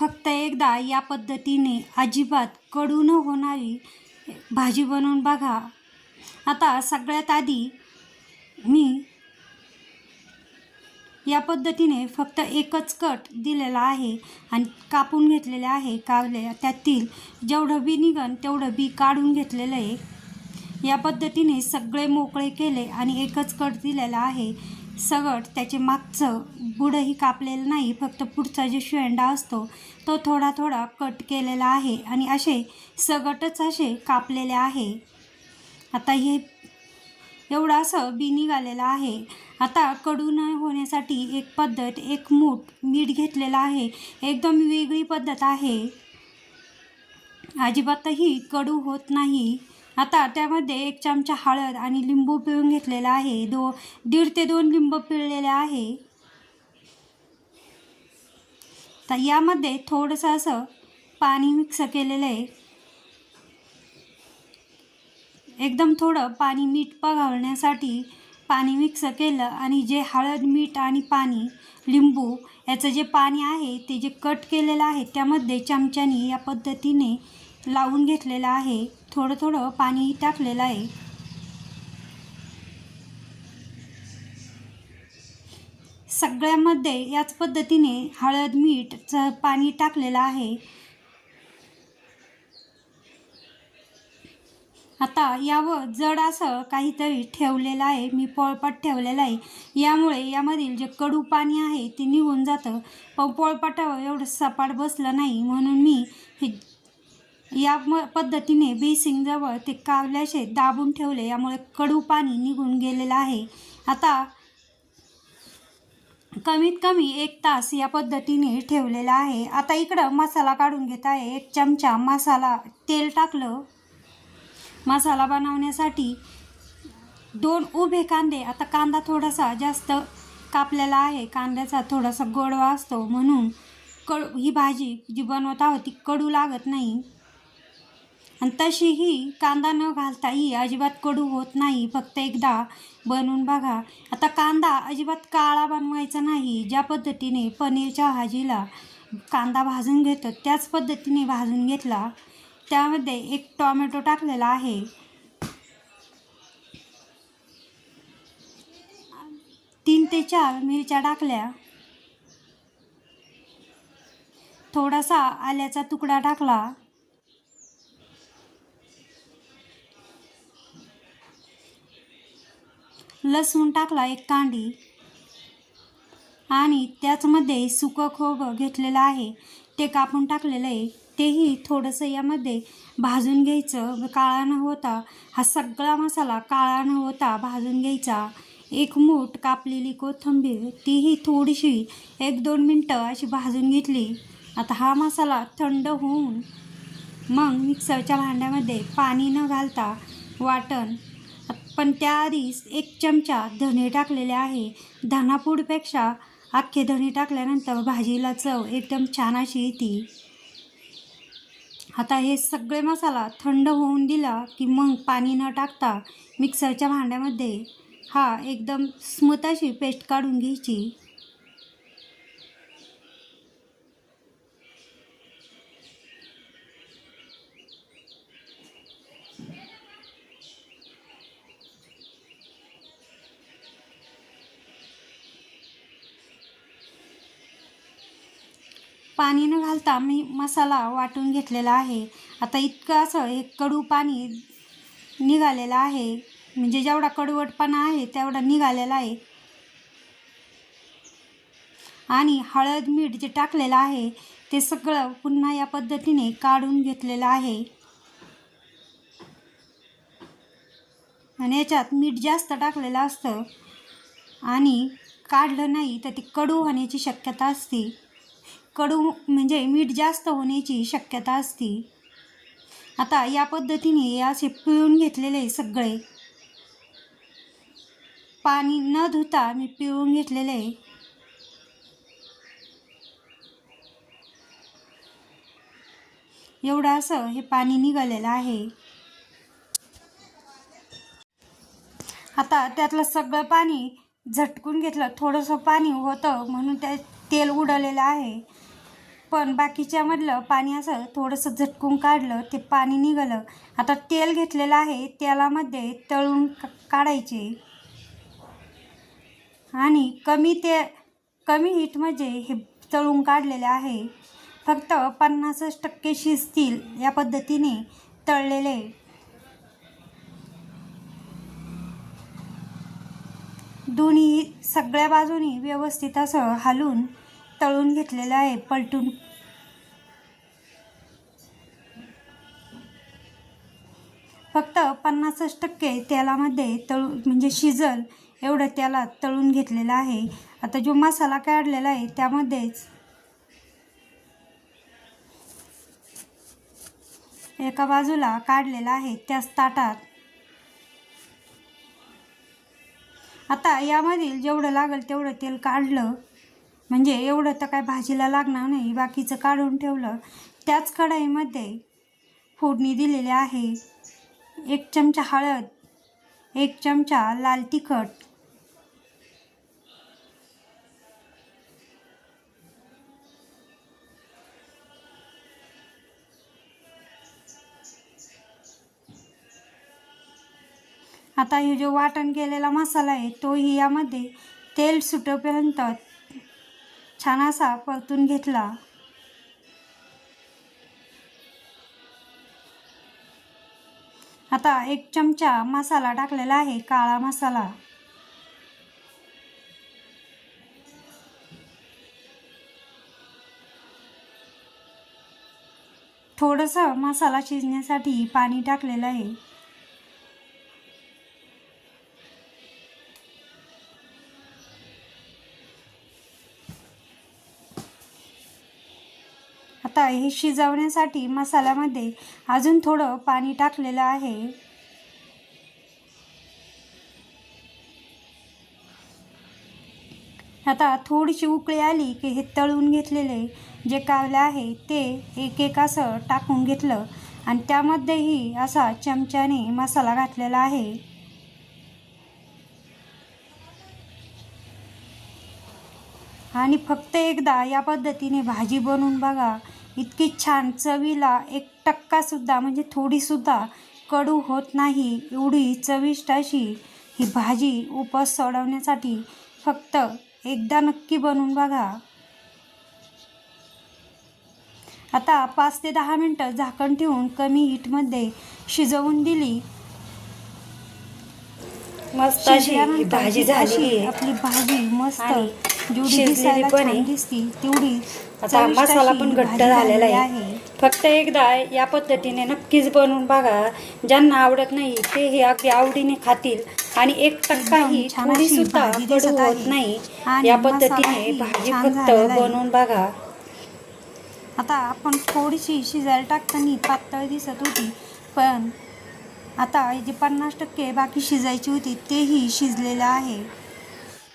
फक्त एकदा या पद्धतीने अजिबात कडू न होणारी भाजी बनवून बघा. आता सगळ्यात आधी मी या पद्धतीने फक्त एकच कट दिलेला आहे आणि कापून घेतलेले आहे कावले. त्यातील जेवढं बी निघन तेवढं बी काढून घेतलेलं आहे. या पद्धतीने सगळे मोकळे केले आणि एकच कट दिलेला आहे. सगट त्याचे मागचं बुडंही कापलेलं नाही फक्त पुढचा जो शेंडा असतो तो थोडा थोडा कट केलेला आहे आणि असे सगटच असे कापलेले आहे. आता हे एवढं असं बी निघालेलं आहे. आता कडू न होण्यासाठी एक पद्धत एक मूठ मीठ घेतलेलं आहे. एकदम वेगळी पद्धत आहे. अजिबातही कडू होत नाही. आता त्यामध्ये एक चमचा हळद आणि लिंबू पिळून घेतलेला आहे. दो दीड ते दोन लिंबू पिळलेले आहे. तर यामध्ये थोडंसं असं पाणी मिक्स केलेलं आहे. एकदम थोडं पाणी मीठ पघळण्यासाठी पाणी मिक्स केलं आणि जे हळद मीठ आणि पाणी लिंबू याचं जे पाणी आहे ते जे कट केलेलं आहे त्यामध्ये चमच्याने या पद्धतीने लावून घेतलेलं आहे. थोडं थोडं पाणीही टाकलेलं आहे. सगळ्यामध्ये याच पद्धतीने हळद मीठचं पाणी टाकलेलं आहे. आता यावर जड असं काहीतरी ठेवलेलं आहे. मी पोळपाट ठेवलेला आहे. यामुळे यामधील जे कडू पाणी आहे ते निघून जातं. पण पोळपाटावर एवढं सपाट बसलं नाही म्हणून मी हे या म पद्धतीने बेसिंगजवळ ते कावल्याशे दाबून ठेवले यामुळे कडू पाणी निघून गेलेलं आहे. आता कमीत कमी एक तास या पद्धतीने ठेवलेला आहे. आता इकडं मसाला काढून घेत आहे. एक चमचा मसाला तेल टाकलं. मसाला बनवण्यासाठी दोन उभे कांदे. आता कांदा थोडासा जास्त कापलेला आहे. कांद्याचा थोडासा गोडवा असतो म्हणून कड ही भाजी जी बनवत आहोत ती कडू लागत नाही. आणि तशीही कांदा न घालताही अजिबात कडू होत नाही. फक्त एकदा बनवून बघा. आता कांदा अजिबात काळा बनवायचा नाही. ज्या पद्धतीने पनीरच्या भाजीला कांदा भाजून घेतो त्याच पद्धतीने भाजून घेतला त्यामध्ये एक टॉमॅटो टाकलेला आहे. तीन ते चार मिरच्या टाकल्या. थोडासा आल्याचा तुकडा टाकला. लसूण टाकला एक कांडी आणि त्याचमध्ये सुकं खोबं घेतलेलं आहे. ते कापून टाकलेलं आहे. तेही थोडंसं यामध्ये भाजून घ्यायचं. काळा न होता हा सगळा मसाला काळा न होता भाजून घ्यायचा. एक मूठ कापलेली कोथिंबीर तीही थोडीशी एक दोन मिनटं अशी भाजून घेतली. आता हा मसाला थंड होऊन मग मिक्सरच्या भांड्यामध्ये पाणी न घालता वाटण पण त्याआधीच एक चमचा धणे टाकलेले आहे. धनापूडपेक्षा अख्खे धणे टाकल्यानंतर भाजीला चव एकदम छान अशी येते. आता हे सगळे मसाला थंड होऊन दिला की मग पाणी न टाकता मिक्सरच्या भांड्यामध्ये हा एकदम स्मूथ अशी पेस्ट काढून घ्यायची. पाणी न घालता मी मसाला वाटून घेतलेला आहे. आता इतकं असं हे कडू पाणी निघालेलं आहे. म्हणजे जेवढा कडवटपणा आहे तेवढा निघालेला आहे. आणि हळद मीठ जे टाकलेलं आहे ते सगळं पुन्हा या पद्धतीने काढून घेतलेलं आहे. आणि याच्यात मीठ जास्त टाकलेलं असतं. आणि काढलं नाही तर ते कडू होण्याची शक्यता असते. कडू म्हणजे मीठ जास्त होण्याची शक्यता असते. आता या पद्धतीने हे असे पिळून घेतलेले सगळे पाणी न धुता मी पिळून घेतलेले एवढं असं हे पाणी निघालेलं आहे. आता त्यातलं सगळं पाणी झटकून घेतलं. थोडंसं पाणी होतं म्हणून त्या तेल उडवलेलं आहे. पण बाकीच्यामधलं पाणी असं थोडंसं झटकून काढलं ते पाणी निघालं. आता तेल घेतलेलं आहे तेलामध्ये तळून काढायचे. आणि कमी ते कमी हीटमध्ये हे तळून काढलेले आहे. फक्त पन्नासच टक्के शिजतील या पद्धतीने तळलेले. दोन्ही सगळ्या बाजूनी व्यवस्थित असं हलून तळून घेतलेलं आहे पलटून. फक्त पन्नासच टक्के तेलामध्ये तळू म्हणजे शिजल एवढं त्याला तळून घेतलेलं आहे. आता जो मसाला काढलेला आहे त्यामध्येच एका बाजूला काढलेला आहे त्याच ताटात आता यामधील जेवढं लागेल तेवढं तेल काढलं म्हणजे एवढं तर काय भाजीला लागणार नाही बाकीचं काढून ठेवलं. त्याच कढाईमध्ये फोडणी दिलेली आहे. एक चमचा हळद एक चमचा लाल तिखट आता हे जो वाटण केलेला मसाला आहे तोही यामध्ये तेल सुटेपर्यंत छान असा परतून घेतला. आता एक चमचा मसाला टाकलेला आहे काळा मसाला. थोडंसं मसाला शिजण्यासाठी पाणी टाकलेलं आहे. आता हे शिजवण्यासाठी मसाल्यामध्ये अजून थोडं पाणी टाकलेलं आहे. आता थोडीशी उकळी आली की हे तळून घेतलेले जे कावले आहे ते एक एक असं टाकून घेतलं आणि त्यामध्येही असा चमच्याने मसाला घातलेला आहे. आणि फक्त एकदा या पद्धतीने भाजी बनवून बघा. इतकी छान चवीला एक टक्कासुद्धा म्हणजे थोडीसुद्धा कडू होत नाही एवढी चविष्ट अशी ही भाजी उपास सोडवण्यासाठी फक्त एकदा नक्की बनवून बघा. आता पाच ते दहा मिनटं झाकण ठेवून कमी हीटमध्ये शिजवून दिली. मस्त भाजी आहे आपली भाजी मस्त. जेवढी शिजलेली दिसायला पण छान आहे. दिसती तेवढी आता चविष्ट मसाला अशी पण घट्ट भाजी झालेला झालेली आहे. फक्त एकदा या पद्धतीने नक्कीच बनवून बघा. ज्यांना आवडत नाही ते हे अगदी आवडीने खातील. आणि एक टक्काही छान थोडी सुद्धा भाजी कडू होत आहे. नाही. आणि या मसालाही पद्धतीने भाजी छान फक्त झालेला आहे. बनवून बघा. आता आपण थोडीशी शिजायला टाकताना पातळ दिसत होती पण आता जे पन्नास टक्के बाकी शिजायची होती तेही शिजलेलं आहे.